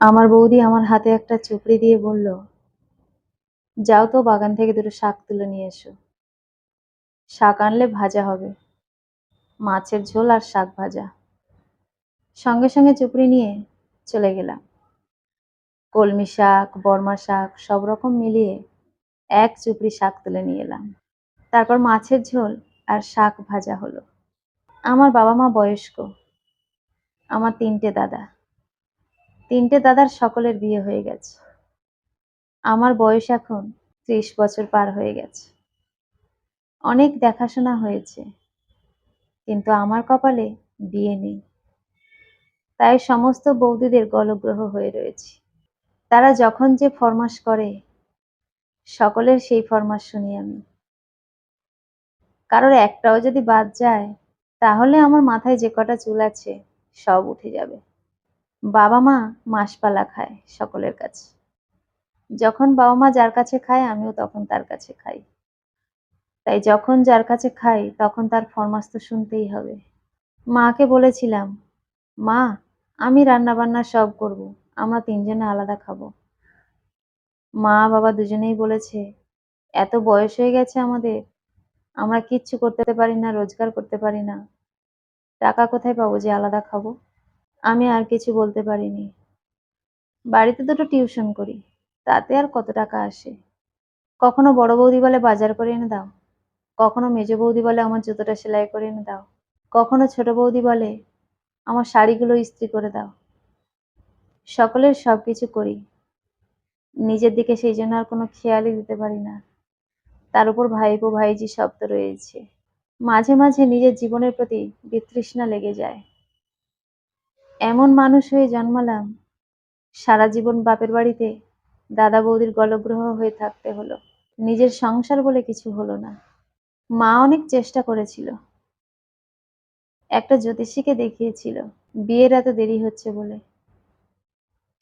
আমার বৌদি আমার হাতে একটা চুপড়ি দিয়ে বলল, যাও তো বাগান থেকে দুটো শাক তুলে নিয়ে এসো। শাক আনলে ভাজা হবে, মাছের ঝোল আর শাক ভাজা। সঙ্গে সঙ্গে চুপড়ি নিয়ে চলে গেলাম। কলমি শাক, বর্মা শাক, সব রকম মিলিয়ে এক চুপড়ি শাক তুলে নিয়ে এলাম। তারপর মাছের ঝোল আর শাক ভাজা হলো। আমার বাবা মা বয়স্ক, আমার তিনটে দাদা। তিনটে দাদার সকলের বিয়ে হয়ে গেছে। আমার বয়স এখন ত্রিশ বছর পার হয়ে গেছে। অনেক দেখাশোনা হয়েছে, কিন্তু আমার কপালে বিয়ে নেই। তাই সমস্ত বৌদিদের গলগ্রহ হয়ে রয়েছি। তারা যখন যে ফরমাস করে, সকলের সেই ফরমাস শুনি আমি। কারোর একটাও যদি বাদ যায়, তাহলে আমার মাথায় যে কটা চুল আছে, সব উঠে যাবে। বাবা মা মাসপালা খায় সকলের কাছে। যখন বাবা মা যার কাছে খায়, আমিও তখন তার কাছে খাই। তাই যখন যার কাছে খাই, তখন তার ফরমাস তো শুনতেই হবে। মাকে বলেছিলাম, মা, আমি রান্না বান্না সব করব, আমরা তিনজনে আলাদা খাব। মা বাবা দুজনেই বলেছে, এত বয়স হয়ে গেছে আমাদের, আমরা কিচ্ছু করতে পারি না, রোজগার করতে পারি না। টাকা কোথায় পাবো যে আলাদা খাব? আমি আর কিছু বলতে পারিনি। বাড়িতে দুটো টিউশন করি, তাতে আর কত টাকা আসে? কখনো বড় বৌদি বলে বাজার করে এনে দাও, কখনো মেজ বৌদি বলে আমার জুতোটা সেলাই করে এনে দাও, কখনো ছোট বৌদি বলে আমার শাড়িগুলো ইস্ত্রি করে দাও। সকলের সব কিছু করি। নিজের দিকে সেই জন্য আর কোনো খেয়ালই দিতে পারি না। তার উপর ভাইপো ভাইজি শব্দ রয়েছে। মাঝে মাঝে নিজের জীবনের প্রতি বিতৃষ্ণা লেগে যায়। এমন মানুষ হয়ে জন্মালাম। সারা জীবন বাপের বাড়িতে দাদা বৌদির গলগ্রহ হয়ে থাকতে হলো। নিজের সংসার বলে কিছু হলো না। মা অনেক চেষ্টা করেছিল। একটা জ্যোতিষীকে দেখিয়েছিল, বিয়ের এত দেরি হচ্ছে বলে।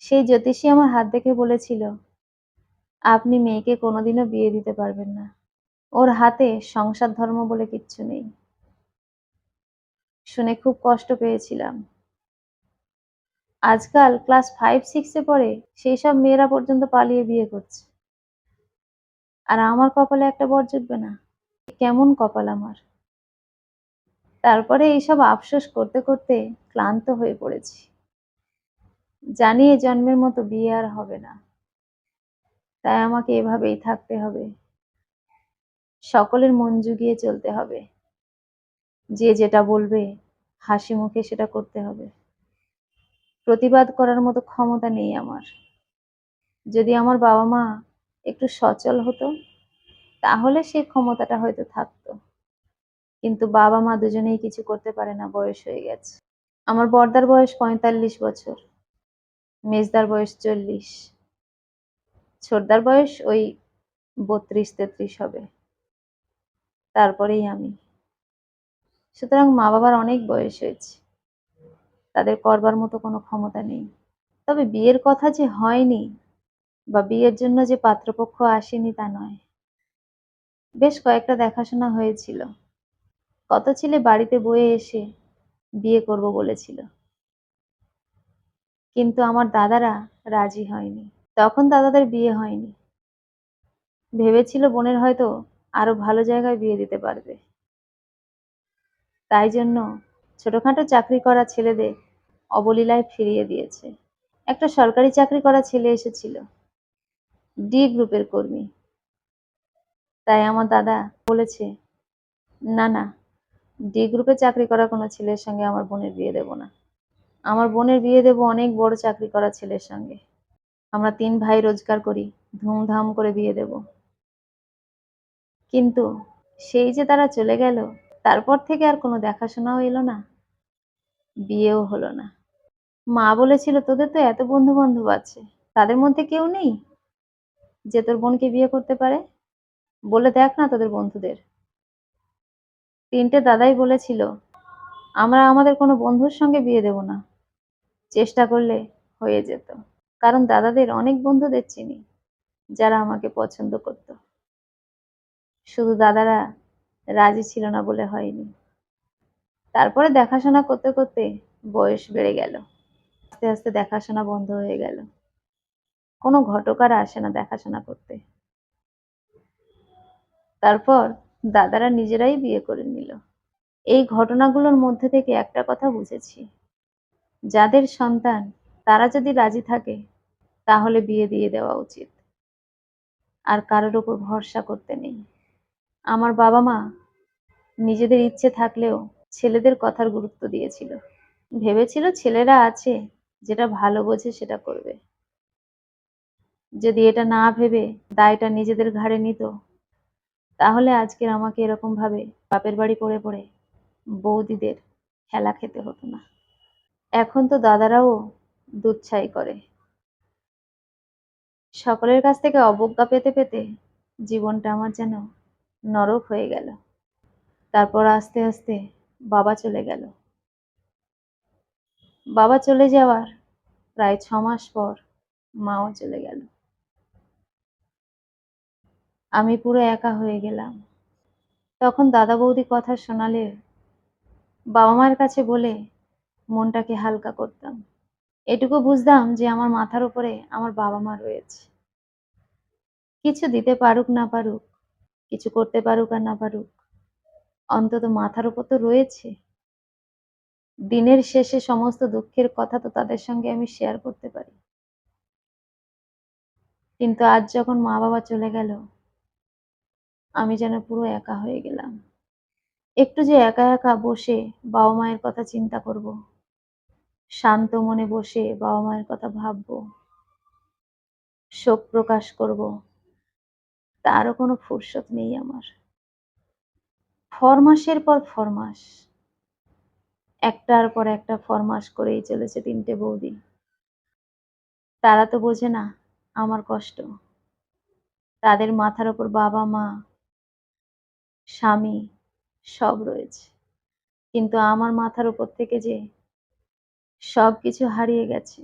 সেই জ্যোতিষী আমার হাত দেখে বলেছিল, আপনি মেয়েকে কোনোদিনও বিয়ে দিতে পারবেন না। ওর হাতে সংসার ধর্ম বলে কিচ্ছু নেই। শুনে খুব কষ্ট পেয়েছিলাম। আজকাল ক্লাস ফাইভ, সিক্সে পড়ে, সেই সব মেয়েরা পর্যন্ত পালিয়ে বিয়ে করছে। আর আমার কপালে একটা বর জুটবে না। কেমন কপাল আমার। তারপরে এইসব আফসোস করতে করতে ক্লান্ত হয়ে পড়েছি। জানি এ জন্মের মতো বিয়ে আর হবে না। তাই আমাকে এভাবেই থাকতে হবে। সকলের মন জুগিয়ে চলতে হবে। যে যেটা বলবে, হাসি মুখে সেটা করতে হবে। প্রতিবাদ করার মতো ক্ষমতা নেই আমার। যদি আমার বাবা মা একটু সচল হতো, তাহলে সেই ক্ষমতাটা হয়তো থাকতো। কিন্তু বাবা মা দুজনেই কিছু করতে পারে না, বয়স হয়ে গেছে। আমার বর্দার বয়স পঁয়তাল্লিশ বছর, মেজদার বয়স চল্লিশ, ছোটদার বয়স ওই বত্রিশ তেত্রিশ হবে। তারপরেই আমি। সুতরাং মা বাবার অনেক বয়স হয়েছে। তাদের করবার মতো কোনো ক্ষমতা নেই। তবে বিয়ের কথা যে হয়নি বা বিয়ের জন্য যে পাত্রপক্ষ আসেনি তা নয়। বেশ কয়েকটা দেখাশোনা হয়েছিল। কত ছেলে বাড়িতে বয়ে এসে বিয়ে করব বলেছিল। কিন্তু আমার দাদারা রাজি হয়নি। তখন দাদাদের বিয়ে হয়নি। ভেবেছিল বোনের হয়তো আরও ভালো জায়গায় বিয়ে দিতে পারবে। তাই জন্য ছোটখাটো চাকরি করা ছেলেদের অবলীলায় ফিরিয়ে দিয়েছে। একটা সরকারি চাকরি করা ছেলে এসেছিল। ডি গ্রুপের কর্মী। তাই আমার দাদা বলেছে, না না ডি গ্রুপে চাকরি করা কোনো ছেলের সঙ্গে আমার বোনের বিয়ে দেব না। আমার বোনের বিয়ে দেব অনেক বড় চাকরি করা ছেলের সঙ্গে। আমরা তিন ভাই রোজগার করি, ধুমধাম করে বিয়ে দেব। কিন্তু সেই যে তারা চলে গেল, তারপর থেকে আর কোনো দেখাশোনাও এলো না। বিয়েও হলো না। মা বলেছিল, তোদের তো এত বন্ধু বান্ধব আছে, তাদের মধ্যে কেউ নেই যে তোর বোনকে বিয়ে করতে পারে? বলে দেখ না তোদের বন্ধুদের। তিনটে দাদাই বলেছিল, আমরা আমাদের কোনো বন্ধুর সঙ্গে বিয়ে দেব না, চেষ্টা করলে হয়ে যেত। কারণ দাদাদের অনেক বন্ধুদের চিনি, যারা আমাকে পছন্দ করত। শুধু দাদারা রাজি ছিল না বলে হয়নি। তারপরে দেখাশোনা করতে করতে বয়স বেড়ে গেল। আস্তে আস্তে দেখাশোনা বন্ধ হয়ে গেল। কোনো ঘটকার আসে না দেখাশোনা করতে। তারপর দাদারা নিজেরাই বিয়ে করে নিল। এই ঘটনাগুলোর মধ্যে থেকে একটা কথা বুঝেছি। যাদের সন্তান, তারা যদি রাজি থাকে, তাহলে বিয়ে দিয়ে দেওয়া উচিত। আর কারোর ওপর ভরসা করতে নেই। আমার বাবা মা নিজেদের ইচ্ছে থাকলেও ছেলেদের কথার গুরুত্ব দিয়েছিল। ভেবেছিল ছেলেরা আছে যেটা ভালো বোঝে সেটা করবে। যদি এটা না ভেবে দায়টা নিজেদের ঘাড়ে নিত, তাহলে আজকের আমাকে এরকম ভাবে বাপের বাড়ি পড়ে পড়ে বৌদিদের খেলা খেতে হতো না। এখন তো দাদারাও দুচ্ছাই করে। সকলের কাছ থেকে অবজ্ঞা পেতে পেতে জীবনটা আমার যেন নরক হয়ে গেল। তারপর আস্তে আস্তে বাবা চলে গেল। বাবা চলে যাওয়ার প্রায় ছ মাস পর মাও চলে গেল। আমি পুরো একা হয়ে গেলাম। তখন দাদা বৌদি কথা শোনালে বাবা মায়ের কাছে বলে মনটাকে হালকা করতাম। এটুকু বুঝতাম যে আমার মাথার উপরে আমার বাবা মা রয়েছে। কিছু দিতে পারুক না পারুক, কিছু করতে পারুক আর না পারুক, অন্তত মাথার উপর তো রয়েছে। দিনের শেষে সমস্ত দুঃখের কথা তো তাদের সঙ্গে আমি শেয়ার করতে পারি। কিন্তু আজ যখন মা বাবা চলে গেল, আমি যেন পুরো একা হয়ে গেলাম। একটু যে একা একা বসে বাবা মায়ের কথা চিন্তা করব, শান্ত মনে বসে বাবা মায়ের কথা ভাববো, শোক প্রকাশ করব, তারও কোনো ফুরসত নেই আমার। ফরমাসের পর ফরমাস। একটার পর একটা ফরমাস করেই চলেছে তিনটে বৌদি। তারা তো বোঝে না আমার কষ্ট। তাদের মাথার ওপর বাবা, মা, স্বামী সব রয়েছে। কিন্তু আমার মাথার উপর থেকে যে সব কিছু হারিয়ে গেছে,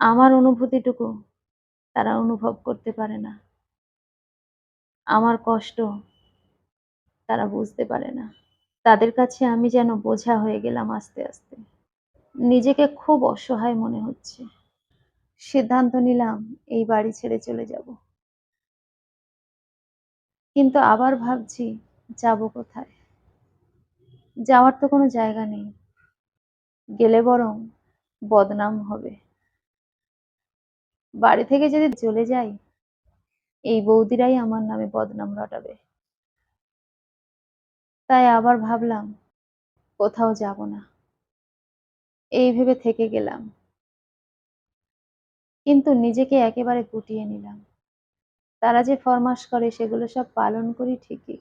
আমার অনুভূতিটুকু তারা অনুভব করতে পারে না। আমার কষ্ট তারা বুঝতে পারে না। তাদের কাছে আমি যেন বোঝা হয়ে গেলাম আস্তে আস্তে। নিজেকে খুব অসহায় মনে হচ্ছে। সিদ্ধান্ত নিলাম, এই বাড়ি ছেড়ে চলে যাব। কিন্তু আবার ভাবছি, যাব কোথায়? যাওয়ার তো কোনো জায়গা নেই। গেলে বরং বদনাম হবে। বাড়ি থেকে যদি চলে যাই, এই বৌদিরাই আমার নামে বদনাম রটাবে। তাই আবার ভাবলাম, কোথাও যাব না। এই ভেবে থেকে গেলাম। কিন্তু নিজেকে একেবারে গুটিয়ে নিলাম। তারা যে ফরমাস করে, সেগুলো সব পালন করি ঠিকই।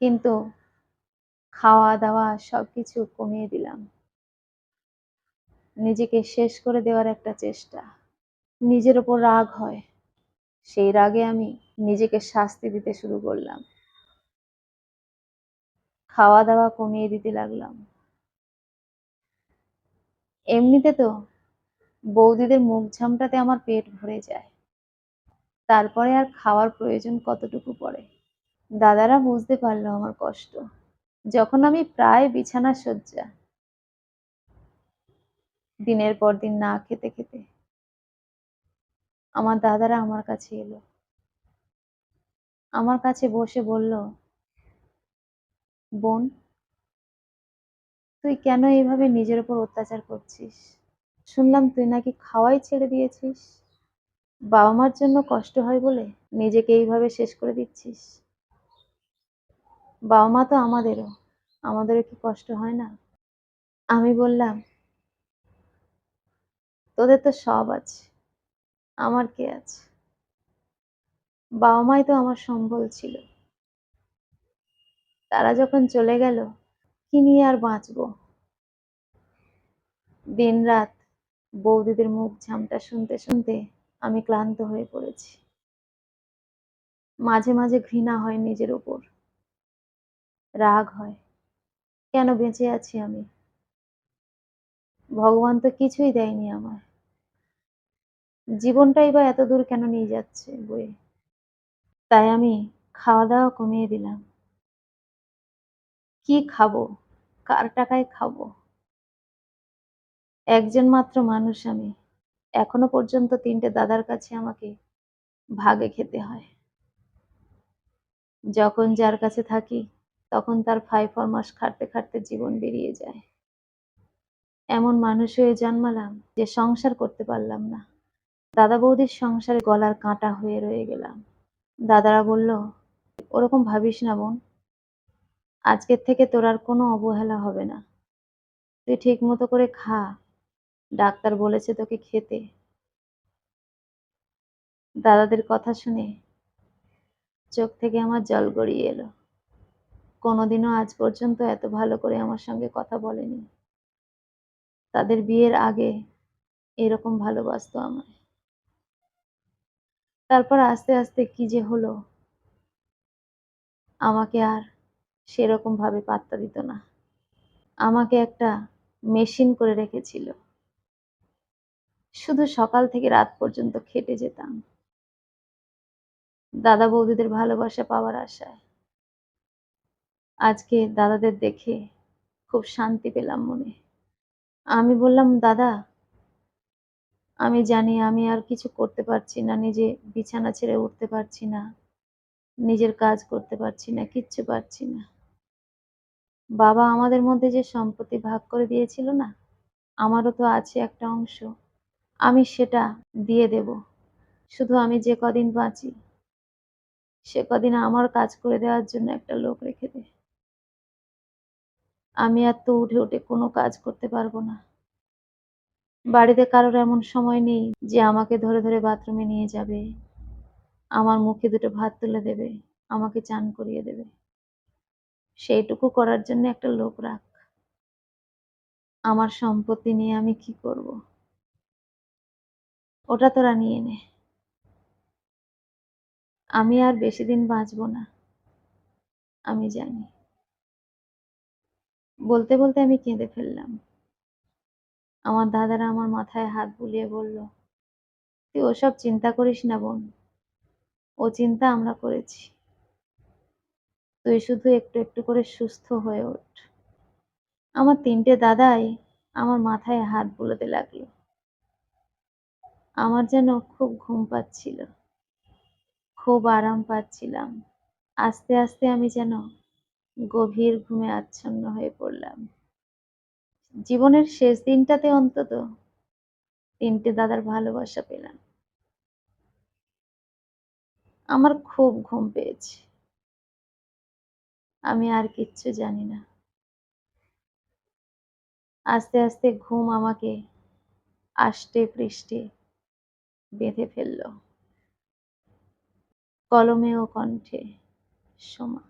কিন্তু খাওয়া দাওয়া সবকিছু কমিয়ে দিলাম। নিজেকে শেষ করে দেওয়ার একটা চেষ্টা। নিজের ওপর রাগ হয়। সেই রাগে আমি নিজেকে শাস্তি দিতে শুরু করলাম। খাওয়া দাওয়া কমিয়ে দিতে লাগলাম। এমনিতে তো বৌদিদের মুখ ঝামটাতে আমার পেট ভরে যায়। তারপরে আর খাওয়ার প্রয়োজন কতটুকু পড়ে? দাদারা বুঝতে পারল আমার কষ্ট। যখন আমি প্রায় বিছানা শয্যা দিনের পর দিন না খেতে খেতে আমার দাদারা আমার কাছে এলো। আমার কাছে বসে বলল বোন, তুই কেন এইভাবে নিজের উপর অত্যাচার করছিস? শুনলাম তুই নাকি খাওয়াই ছেড়ে দিয়েছিস। বাবা মার জন্য কষ্ট হয় বলে নিজেকে এইভাবে শেষ করে দিচ্ছিস? বাবা মা তো আমাদেরও আমাদেরও কি কষ্ট হয় না? আমি বললাম, তোদের তো সব আছে, আমার কে আছে? বাবা মাই তো আমার সম্বল ছিল। তারা যখন চলে গেল, কি নিয়ে আর বাঁচবো? দিন রাত বৌদিদের মুখ ঝামটা শুনতে শুনতে আমি ক্লান্ত হয়ে পড়েছি। মাঝে মাঝে ঘৃণা হয় নিজের উপর। রাগ হয়, কেন বেঁচে আছি আমি? ভগবান তো কিছুই দেয়নি আমায় জীবনটাই বা এত দূর কেন নিয়ে যাচ্ছে বয়ে তাই আমি খাওয়া দাওয়া কমিয়ে দিলাম। কি খাব? কার টাকায় খাব? একজন মাত্র মানুষ আমি। এখনও পর্যন্ত তিনটে দাদার কাছে আমাকে ভাগে খেতে হয়। যখন যার কাছে থাকি, তখন তার ফাই ফরমাস খাটতে খাটতে জীবন বেরিয়ে যায়। এমন মানুষ হয়ে জন্মালাম যে সংসার করতে পারলাম না। দাদা বৌদির সংসারে গলার কাঁটা হয়ে রয়ে গেলাম। দাদারা বলল, ওরকম ভাবিস না বোন আজকের থেকে তোর আর কোনো অবহেলা হবে না। তুই ঠিক মতো করে খা। ডাক্তার বলেছে তোকে খেতে। দাদাদের কথা শুনে চোখ থেকে আমার জল গড়িয়ে এলো। কোনোদিনও আজ পর্যন্ত এত ভালো করে আমার সঙ্গে কথা বলেনি। তাদের বিয়ের আগে এরকম ভালোবাসতো আমায়। তারপর আস্তে আস্তে কি যে হলো, আমাকে আর সেরকম ভাবে পাত্তা দিত না। আমাকে একটা মেশিন করে রেখেছিল। শুধু সকাল থেকে রাত পর্যন্ত খেটে যেতাম। দাদা বৌদিদের ভালোবাসা পাওয়ার আশায়। আজকে দাদাদের দেখে খুব শান্তি পেলাম মনে। আমি বললাম, দাদা, আমি জানি আমি আর কিছু করতে পারছি না, নিজে বিছানা ছেড়ে উঠতে পারছি না, নিজের কাজ করতে পারছি না, কিচ্ছু পারছি না। বাবা আমাদের মধ্যে যে সম্পত্তি ভাগ করে দিয়েছিল না, আমারও তো আছে একটা অংশ। আমি সেটা দিয়ে দেব। শুধু আমি যে কদিন বাঁচি, সে কদিন আমার কাজ করে দেওয়ার জন্য একটা লোক রেখে দে। আমি আর তো উঠে উঠে কোনো কাজ করতে পারব না। বাড়িতে কারোর এমন সময় নেই যে আমাকে ধরে ধরে বাথরুমে নিয়ে যাবে, আমার মুখে দুটো ভাত তুলে দেবে, আমাকে চান করিয়ে দেবে। সেইটুকু করার জন্য একটা লোক রাখ। আমার সম্পত্তি নিয়ে আমি কি করব? ওটা তোরা নিয়ে নে। আমি আর বেশি দিন বাঁচবো না। আমি জানি। বলতে বলতে আমি কেঁদে ফেললাম। আমার দাদারা আমার মাথায় হাত বুলিয়ে বলল, তুই ওসব চিন্তা করিস না বোন। ও চিন্তা আমরা করেছি। তুই শুধু একটু একটু করে সুস্থ হয়ে ওঠ। আমার তিনটে দাদাই আমার মাথায় হাত বুলোতে লাগল। আমার যেন খুব ঘুম পাচ্ছিল। খুব আরাম পাচ্ছিলাম। আস্তে আস্তে আমি যেন গভীর ঘুমে আচ্ছন্ন হয়ে পড়লাম। জীবনের শেষ দিনটাতে অন্তত তিনটে দাদার ভালোবাসা পেলাম। আমার খুব ঘুম পেয়েছে। আমি আর কিচ্ছু জানি না। আস্তে আস্তে ঘুম আমাকে আষ্টে পৃষ্ঠে বেঁধে ফেলল। কলমে ও কণ্ঠে সোমা।